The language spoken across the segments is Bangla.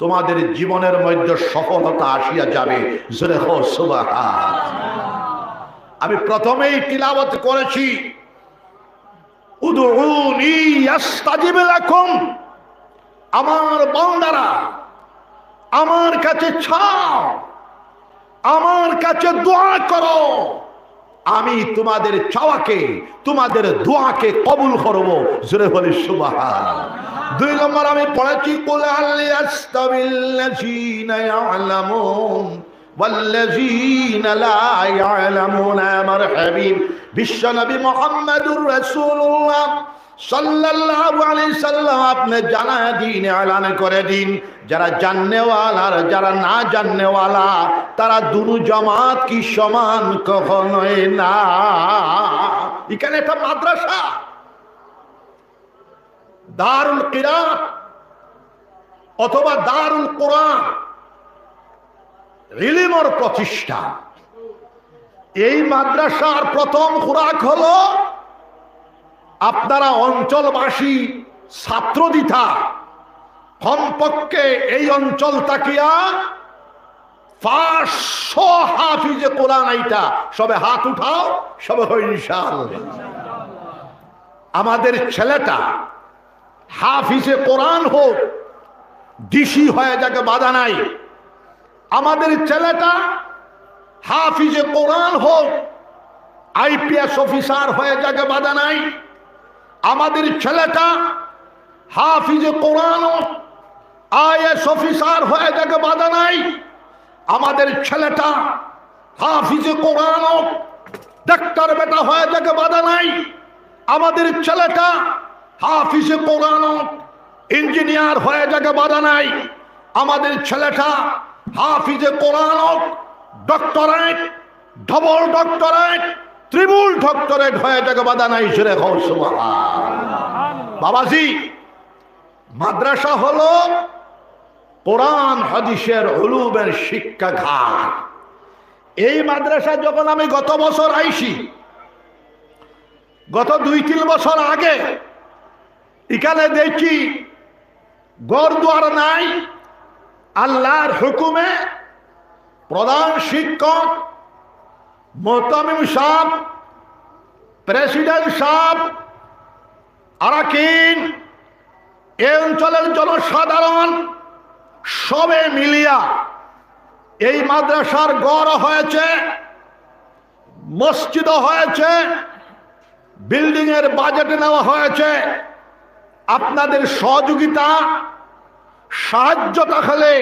তোমাদের জীবনের মধ্যে সফলতা আসিয়া যাবে। আমি প্রথমেই তিলাবত করেছি আমার বান্দারা, আমার কাছে ছাও আমার কাছে দোয়া করো। আমি তোমাদের চাওয়াকে, তোমাদের দোয়াকে কবুল করব। জোরে বলে সুবাহা দুই নম্বর আমি পড়েছি আমার বিশ্ব নবী মোহাম্মদুর রসুল্লাহ আপনি জানা দিন দিন। যারা জাননেওয়ালা আর যারা না জাননেওয়ালা, তারা সমান এখানে একটা মাদ্রাসা। অথবা দারুল কোরআন, ইলিমর প্রতিষ্ঠা। এই মাদ্রাসার প্রথম খোরাক হলো আপনারা অঞ্চলবাসী ছাত্র দিতা কমপক্ষে এই অঞ্চল তাকিয়া পাঁচশো হাফিজে কোরআন এইটা সবে হাত উঠাও, সবে ইনশাল আমাদের ছেলেটা হাফিজে কোরআন হোক, ডিসি হয়ে যাকে বাধা নাই। আমাদের ছেলেটা হাফিজে কোরআন হোক, আইপিএস অফিসার হয়ে যাকে বাধা নাই। আমাদের ছেলেটা হাফিজে কোরআন আইএস অফিসার হয়ে যাকে বাধা নাই, আমাদের ছেলেটা হাফিজে কোরআন ডাক্তার বেটা হয়ে যাকে বাধা নাই, আমাদের ছেলেটা হাফিজে কোরআন ইঞ্জিনিয়ার হয়ে যাকে বাধা নাই, আমাদের ছেলেটা হাফিজে কোরআন ডক্টরেট, ডবল ডক্টরেট ত্রিমূল ডক্টরেট হয়ে যাকে বাধা নাই, সেরে বাবাজি, মাদ্রাসা হলো কোরআন, হাদিসের হলুবের শিক্ষাঘাট। এই মাদ্রাসা যখন আমি গত বছর আইসি গত দুই তিন বছর আগে, এখানে দেখি গড়দুয়ার নাই, আল্লাহর হুকুমে প্রধান শিক্ষক মোহতামিম সাহ প্রেসিডেন্ট সাহ আরাকিন, এ অঞ্চলের জনসাধারণ সবে মিলিয়া এই মাদ্রাসার গড় হয়েছে মসজিদ হয়েছে বিল্ডিং এর বাজেট নেওয়া হয়েছে। আপনাদের সহযোগিতা, সাহায্য তাহলে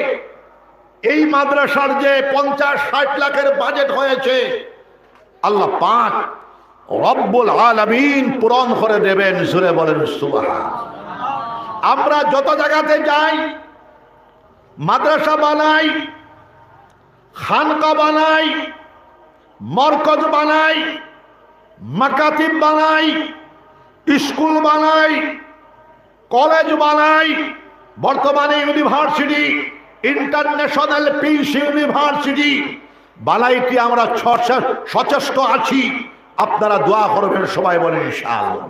এই মাদ্রাসার যে পঞ্চাশ ষাট লাখের বাজেট হয়েছে আল্লাহ পাক রব্বুল আলমিন পূরণ করে দেবেন সুরে বলেন সুবাহ আমরা যত জায়গাতে যাই, মাদ্রাসা বানাই, খানকা বানাই, মরকজ বানাই, মাকাতিব বানাই, স্কুল বানাই, কলেজ বানাই, বর্তমানে ইউনিভার্সিটি, ইন্টারন্যাশনাল পিস ইউনিভার্সিটি বানাইতে আমরা সচেষ্ট আছি। আপনারা দোয়া করবেন সবাই বলেন ইনশাআল্লাহ।